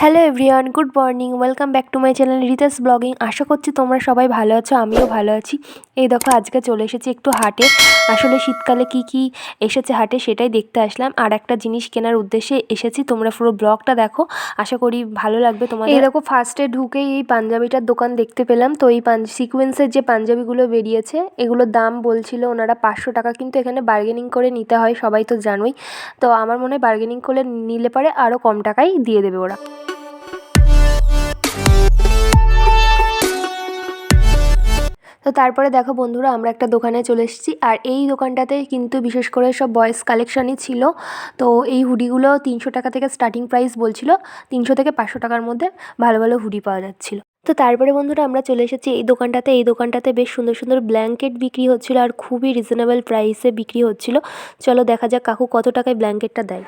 Hello everyone, good morning. Welcome back to my channel Rita's blogging. আশা করছি তোমরা সবাই ভালো আছো, আমিও ভালো আছি। এই দেখো, আজকে চলে এসেছি একটু হাটে। আসলে শীতকালে কি কি এসেছে হাটে সেটাই দেখতে আসলাম। আর একটা জিনিস কেনার উদ্দেশ্যে এসেছি, তোমরা পুরো ব্লগটা দেখো। আশা করি ভালো লাগবে তোমাদের। এই দেখো ফার্স্টে ঢুকেই এই পাঞ্জাবিটার দোকান দেখতে পেলাম। তো এই পাঞ্জ সিকোয়েন্সের যে পাঞ্জাবিগুলো বেরিয়েছে, এগুলোর দাম বলছিল ওনারা পাঁচশো টাকা, কিন্তু এখানে বার্গেনিং করে নিতে হয়, সবাই তো জানোই। তো আমার মনে হয় বার্গেনিং করে নিলে পরে আরও কম টাকায় দিয়ে দেবে ওরা। তো তারপরে দেখো বন্ধুরা, আমরা একটা দোকানে চলে এসেছি। আর এই দোকানটাতে কিন্তু বিশেষ করে সব বয়েস কালেকশনই ছিল। তো এই হুডিগুলো তিনশো টাকা থেকে স্টার্টিং প্রাইস বলছিল। তিনশো থেকে পাঁচশো টাকার মধ্যে ভালো ভালো হুডি পাওয়া যাচ্ছিল। তো তারপরে বন্ধুরা, আমরা চলে এসেছি এই দোকানটাতে। এই দোকানটাতে বেশ সুন্দর সুন্দর ব্ল্যাঙ্কেট বিক্রি হচ্ছিল আর খুবই রিজনেবল প্রাইসে বিক্রি হচ্ছিল। চলো দেখা যাক কাকু কত টাকায় ব্ল্যাঙ্কেটটা দেয়।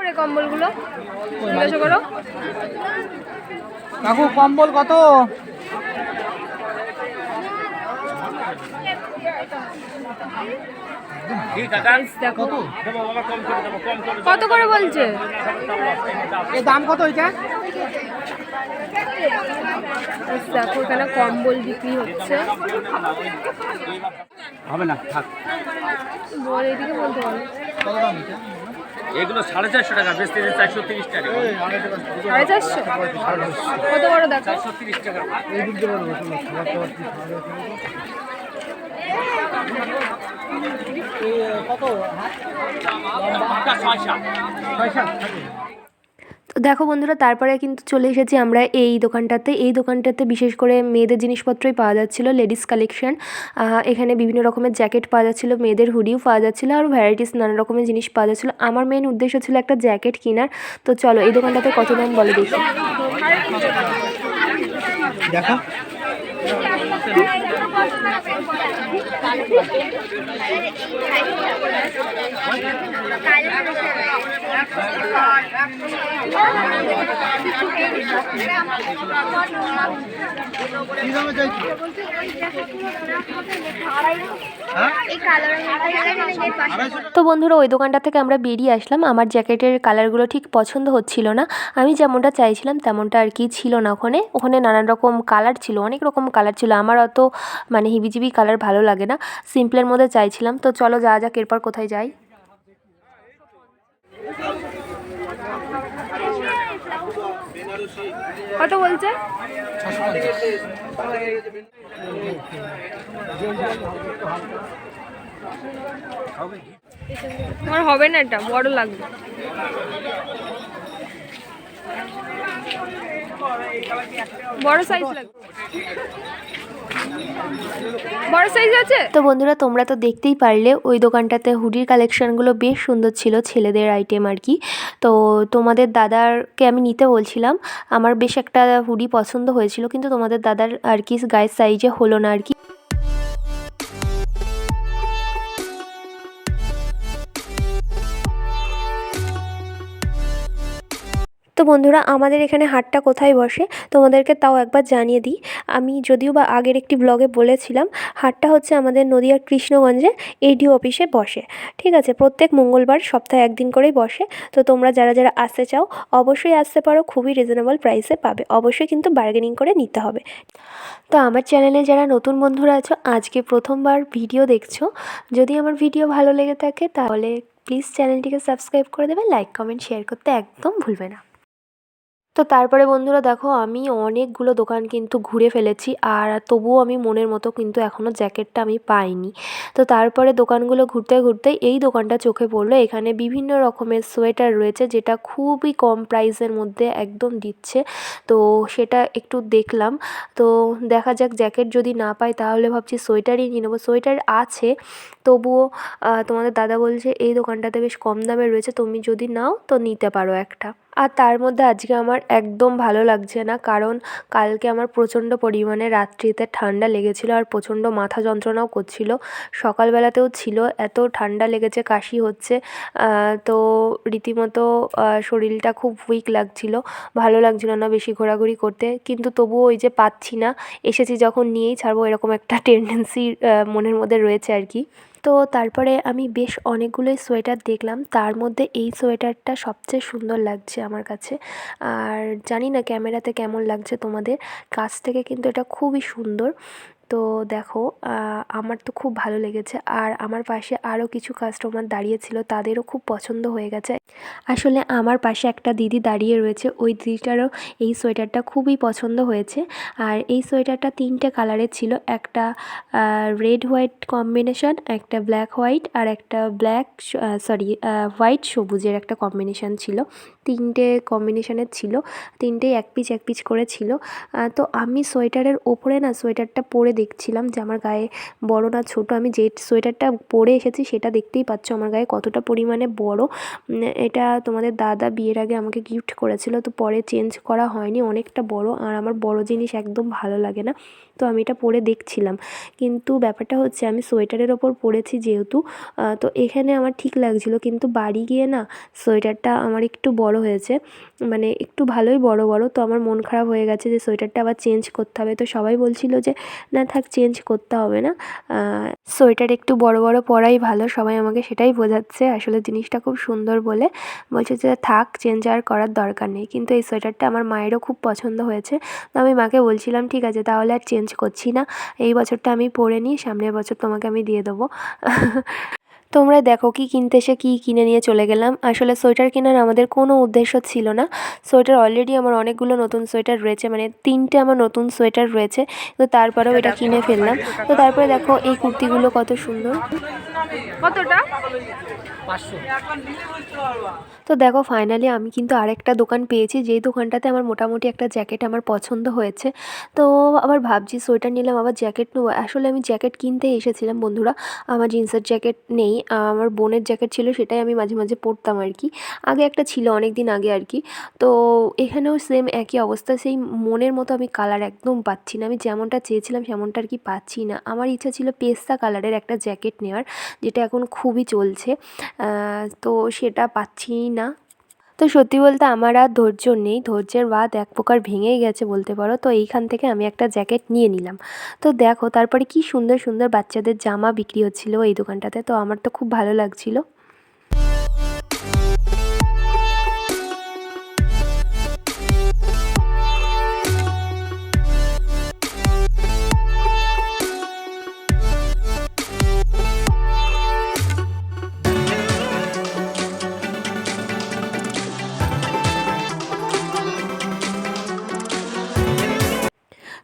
করে কম্বলগুলো? জিজ্ঞাসা করো। কাকু কম্বল কত? কত? করে বলছে? দাম কত এটা? দেখো এখানে কম্বল বিক্রি হচ্ছে। হবে না থাক। বল এদিকে বলতে পারো এগুলো সাড়ে চারশো টাকা বেশ চারশো তিরিশ টাকা। সাড়ে চারশো? কত বড় দেখো? চারশো তিরিশ টাকা। কত? ছয় সাত ছয় সাত তো দেখো বন্ধুরা, তারপরে কিন্তু চলে এসেছি আমরা এই দোকানটাতে। এই দোকানটাতে বিশেষ করে মেয়েদের জিনিসপত্রই পাওয়া যাচ্ছিল, লেডিস কালেকশন। এখানে বিভিন্ন রকমের জ্যাকেট পাওয়া যাচ্ছিল, মেয়েদের হুডিও পাওয়া যাচ্ছিল আর ভ্যারাইটিস নানা রকমের জিনিস পাওয়া যাচ্ছিল। আমার মেন উদ্দেশ্য ছিল একটা জ্যাকেট কেনার। তো চলো, এই দোকানটাতে কত দাম বলে দেখি। দেখো। তো বন্ধুরা, ওই দোকানটা থেকে আমরা বেরিয়ে আসলাম। আমার জ্যাকেটের কালারগুলো ঠিক পছন্দ হচ্ছিল না। আমি যেমনটা চাইছিলাম, তেমনটা আর কি ছিল না ওখানে। ওখানে নানান রকম কালার ছিল, অনেক রকম কালার ছিল। আমার অত মানে হিবিজিবি কালার ভালো লাগে না। সিম্পলের মধ্যে চাইছিলাম। তো চলো যা যাক, এরপর কোথায় যাই। কত বলছে? তোমার হবে না এটা বড় লাগবে। বড় সাইজ লাগবে। তো বন্ধুরা, তোমরা তো দেখতেই পারলে, ওই দোকানটাতে হুডির কালেকশনগুলো বেশ সুন্দর ছিল ছেলেদের আইটেম আর কি। তো তোমাদের দাদারকে আমি নিতে বলছিলাম। আমার বেশ একটা হুডি পছন্দ হয়েছিল, কিন্তু তোমাদের দাদার আর কি গায়ের সাইজে হলো না আর কি। তো বন্ধুরা, আমাদের এখানে হাটটা কোথায় বসে? তোমাদেরকে তাও একবার জানিয়ে দিই। আমি যদিও বা আগের একটি ব্লগে বলেছিলাম, হাটটা হচ্ছে আমাদের নদিয়ার কৃষ্ণগঞ্জে এডি অফিসে বসে। ঠিক আছে, প্রত্যেক মঙ্গলবার সপ্তাহে একদিন করেই বসে। তো তোমরা যারা যারা আসতে চাও, অবশ্যই আসতে পারো, খুবই রিজনেবল প্রাইসে পাবে। অবশ্যই কিন্তু বার্গেনিং করে নিতে হবে। তো আমার চ্যানেলে যারা নতুন বন্ধুরা আছো, আজকে প্রথমবার ভিডিও দেখছ। যদি আমার ভিডিও ভালো লেগে থাকে, তাহলে প্লিজ চ্যানেলটিকে সাবস্ক্রাইব করে দেবে লাইক কমেন্ট শেয়ার করতে একদম ভুলবে না। তো তারপরে বন্ধুরা দেখো, আমি অনেকগুলো দোকান কিন্তু ঘুরে ফেলেছি আর তবুও আমি মনের মতো কিন্তু এখনও জ্যাকেটটা আমি পাইনি। তো তারপরে দোকানগুলো ঘুরতে ঘুরতে এই দোকানটা চোখে পড়ল। এখানে বিভিন্ন রকমের সোয়েটার রয়েছে যেটা খুবই কম প্রাইসের মধ্যে একদম দিচ্ছে। তো সেটা একটু দেখলাম। তো দেখা যাক জ্যাকেট যদি না পাই তাহলে ভাবছি সোয়েটারই নিয়ে নেব। সোয়েটার আছে, তবুও তোমাদের দাদা বলছে এই দোকানটাতে বেশ কম দামে রয়েছে। তুমি যদি নাও তো নিতে পারো একটা। আর তার মধ্যে আজকে আমার একদম ভালো লাগছে না। কারণ কালকে আমার প্রচণ্ড পরিমাণে রাত্রিতে ঠান্ডা লেগেছিলো আর প্রচণ্ড মাথা যন্ত্রণাও করছিল। সকালবেলাতেও ছিল, এত ঠান্ডা লেগেছে, কাশি হচ্ছে তো রীতিমতো শরীরটা খুব উইক লাগছিল। ভালো লাগছিল না বেশি ঘোরাঘুরি করতে। কিন্তু তবুও ওই যে পাচ্ছি না, এসেছি যখন নিয়েই ছাড়বো, এরকম একটা টেন্ডেন্সি মনের মধ্যে রয়েছে আর কি। তো তারপরে আমি বেশ অনেকগুলোই সোয়েটার দেখলাম। তার মধ্যে এই সোয়েটারটা সবচেয়ে সুন্দর লাগছে আমার কাছে। আর জানি না ক্যামেরাতে কেমন লাগছে তোমাদের। কাছ থেকে কিন্তু এটা খুবই সুন্দর। তো দেখো আমার তো খুব ভালো লেগেছে। আর আমার পাশে আরও কিছু কাস্টমার দাঁড়িয়েছিল তাদেরও খুব পছন্দ হয়ে গেছে। আসলে আমার পাশে একটা দিদি দাঁড়িয়ে রয়েছে, ওই দিদিটারও এই সোয়েটারটা খুবই পছন্দ হয়েছে। আর এই সোয়েটারটা তিনটে কালারের ছিল, একটা রেড হোয়াইট কম্বিনেশন একটা ব্ল্যাক হোয়াইট আর একটা ব্ল্যাক সরি হোয়াইট সবুজের একটা কম্বিনেশন ছিল। তিনটে কম্বিনেশনের ছিল তিনটেই এক পিচ এক পিচ করে ছিল। তো আমি সোয়েটারের ওপরে না সোয়েটারটা পরে দেখছিলাম যে আমার গায়ে বড় না ছোট। আমি যে সোয়েটারটা পরে এসেছি সেটা দেখতেই পাচ্ছ আমার গায়ে কতটা পরিমাণে বড়। এটা তোমাদের দাদা বিয়ের আগে আমাকে গিফট করেছিল, তো পরে চেঞ্জ করা হয়নি, অনেকটা বড়। আর আমার বড় জিনিস একদম ভালো লাগে না, তো আমি এটা পরে দেখছিলাম। কিন্তু ব্যাপারটা হচ্ছে আমি সোয়েটারের ওপর পরেছি যেহেতু তো এখানে আমার ঠিক লাগছিল। কিন্তু বাড়ি গিয়ে না সোয়েটারটা আমার একটু বড় হয়েছে। মানে একটু ভালোই বড় বড়। তো আমার মন খারাপ হয়ে গেছে যে সোয়েটারটা আবার চেঞ্জ করতে হবে। তো সবাই বলছিল যে, না থাক, চেঞ্জ করতে হবে না। সোয়েটার একটু বড় বড় পরাই ভালো। সবাই আমাকে সেটাই বোঝাচ্ছে। আসলে জিনিসটা খুব সুন্দর বলে। বলছে যে, থাক, চেঞ্জ আর করার দরকার নেই। কিন্তু এই সোয়েটারটা আমার মায়েরও খুব পছন্দ হয়েছে। তো আমি মাকে বলছিলাম, ঠিক আছে, তাহলে আর চেঞ্জ করছি না। এই বছরটা আমি পরে নিই, সামনের বছর তোমাকে আমি দিয়ে দেবো। তোমরা দেখো কি কিনতে এসে কী কিনে নিয়ে চলে গেলাম। আসলে সোয়েটার কেনার আমাদের কোনো উদ্দেশ্য ছিল না। সোয়েটার অলরেডি আমার অনেকগুলো নতুন সোয়েটার রয়েছে মানে তিনটে আমার নতুন সোয়েটার রয়েছে। তো তারপরেও এটা কিনে ফেললাম। তো তারপরে দেখো এই কুর্তিগুলো কত সুন্দর। কতটা? তো দেখো ফাইনালি আমি কিন্তু আরেকটা দোকান পেয়েছি, যেই দোকানটাতে আমার মোটামুটি একটা জ্যাকেট আমার পছন্দ হয়েছে। তো আবার ভাবছি সোয়েটার নিলাম, আবার জ্যাকেট নেব। আসলে আমি জ্যাকেট কিনতে এসেছিলাম বন্ধুরা, আমার জিন্সের জ্যাকেট নেই, আমার বোনের জ্যাকেট ছিল, সেটাই আমি মাঝে মাঝে পরতাম আর কি। আগে একটা ছিল অনেক দিন আগে আর কি। তো এখানেও সেম একই অবস্থা, সেই মনের মতো আমি কালার একদম পাচ্ছি না। আমি যেমনটা চেয়েছিলাম, সেমনটা আর কি পাচ্ছি না। আমার ইচ্ছা ছিল পেস্তা কালারের একটা জ্যাকেট নেওয়ার, যেটা এখন খুবই চলছে। তো সেটা পাচ্ছিই না। তো সত্যি বলতে আমার আর ধৈর্য নেই। ধৈর্যের বাদ এক প্রকার ভেঙেই গেছে বলতে পারো। তো এইখান থেকে আমি একটা জ্যাকেট নিয়ে নিলাম। তো দেখো, তারপরে কি সুন্দর সুন্দর বাচ্চাদের জামা বিক্রি হচ্ছিল এই দোকানটাতে। তো আমার তো খুব ভালো লাগছিল।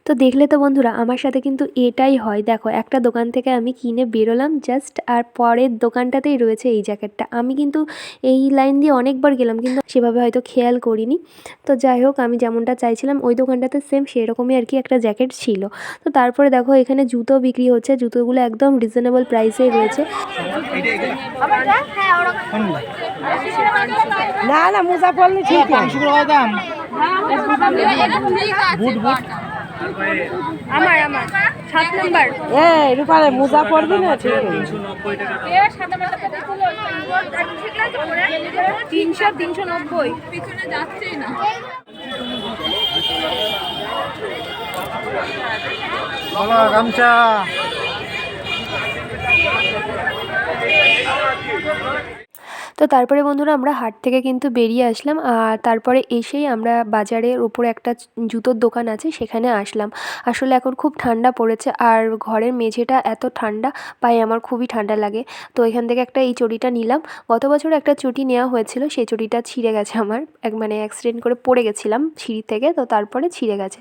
তো দেখলে তো বন্ধুরা আমার সাথে কিন্তু এটাই হয়। দেখো একটা দোকান থেকে আমি কিনে বেরোলাম জাস্ট আর পরের দোকানটাতেই রয়েছে এই জ্যাকেটটা। আমি কিন্তু এই লাইন দিয়ে অনেকবার গেলাম কিন্তু সেভাবে হয়তো খেয়াল করিনি। তো যাই হোক আমি যেমনটা চাইছিলাম ওই দোকানটাতে সেম সেরকমই আর কি একটা জ্যাকেট ছিল। তো তারপরে দেখো এখানে জুতো বিক্রি হচ্ছে। জুতোগুলো একদম রিজনেবল প্রাইসেই রয়েছে। হ্যাঁ না না মোজা পড়লে ঠিক আছে। টাকা দাম। বুট বুট। আমার আমার সাত নাম্বার। এই রূপারে মোজা পড়বি না? ঠিক আছে তিনশো তিনশো নব্বই। পিছনে যাচ্ছেই না বাবা গামছা। তো তারপরে বন্ধুরা আমরা হাট থেকে কিন্তু বেরিয়ে আসলাম, আর তারপরে এসেই আমরা বাজারের ওপরে একটা জুতোর দোকান আছে, সেখানে আসলাম। আসলে এখন খুব ঠান্ডা পড়েছে, আর ঘরের মেঝেটা এত ঠান্ডা, পায়ে আমার খুবই ঠান্ডা লাগে। তো এখান থেকে একটা এই চটিটা নিলাম। গত বছর একটা চটি নেওয়া হয়েছিল, সেই চটিটা ছিঁড়ে গেছে আমার, এক মানে অ্যাক্সিডেন্ট করে পড়ে গেছিলাম সিঁড়ি থেকে, তো তারপরে ছিঁড়ে গেছে।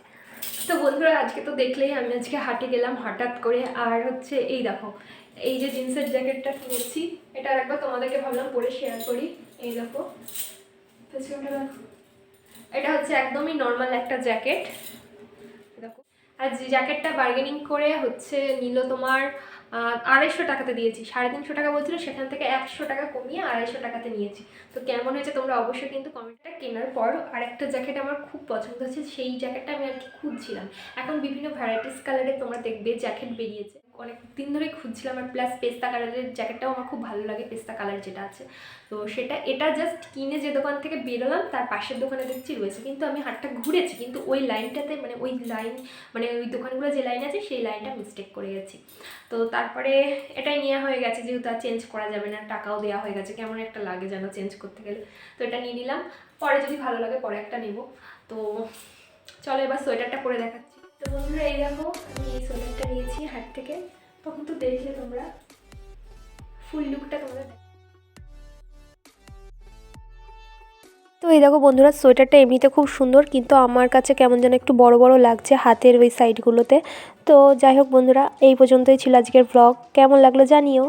তো বন্ধুরা, আজকে তো দেখলেই আমি আজকে হাটে গেলাম হঠাৎ করে। আর হচ্ছে এই দেখো, এই যে জিন্সের জ্যাকেটটা কিনেছি, এটা আর একবার তোমাদেরকে ভাবলাম পরে শেয়ার করি। এই দেখো এটা হচ্ছে একদমই নর্মাল একটা জ্যাকেট। দেখো। আর জ্যাকেটটা বার্গেনিং করে হচ্ছে নিল তোমার আড়াইশো টাকাতে দিয়েছি। সাড়ে তিনশো টাকা বলছিল, সেখান থেকে একশো টাকা কমিয়ে আড়াইশো টাকাতে নিয়েছি। তো কেমন হয়েছে তোমরা অবশ্যই কিন্তু কমেন্টটা কেনার পর আরেকটা জ্যাকেট আমার খুব পছন্দ হচ্ছে সেই জ্যাকেটটা আমি আর কি খুঁজছিলাম। এখন বিভিন্ন ভ্যারাইটিস কালারে তোমরা দেখবে জ্যাকেট বেরিয়েছে। অনেক দিন ধরেই খুঁজছিলাম আর প্লাস পেস্তা কালারের জ্যাকেটটাও আমার খুব ভালো লাগে, পেস্তা কালার যেটা আছে। তো সেটা, এটা জাস্ট কিনে যে দোকান থেকে বেরোলাম, তার পাশের দোকানে দেখছি রয়েছে। কিন্তু আমি হাটটা ঘুরেছি, কিন্তু ওই লাইনটাতে মানে ওই লাইন মানে ওই দোকানগুলো যে লাইন আছে, সেই লাইনটা মিস্টেক করে গেছি। তো তারপরে এটাই নেওয়া হয়ে গেছে, যেহেতু আর চেঞ্জ করা যাবে না, টাকাও দেওয়া হয়ে গেছে, কেমন একটা লাগে যেন চেঞ্জ করতে গেলে। তো এটা নিয়ে নিলাম, পরে যদি ভালো লাগে পরে একটা নেব। তো চলো এবার সোয়েটারটা পরে দেখাচ্ছি। তো বন্ধুরা, এই দেখো, আমি এই সোয়েটারটা নিয়েছি হাট থেকে। তখন তো দেখলে তোমরা ফুল লুকটা তোমরা তো এই দেখো বন্ধুরা, সোয়েটারটা এমনিতে খুব সুন্দর, কিন্তু আমার কাছে কেমন যেন একটু বড় বড় লাগছে হাতের ওই সাইডগুলোতে তো যাই হোক বন্ধুরা, এই পর্যন্তই ছিল আজকের ব্লগ কেমন লাগল জানিও।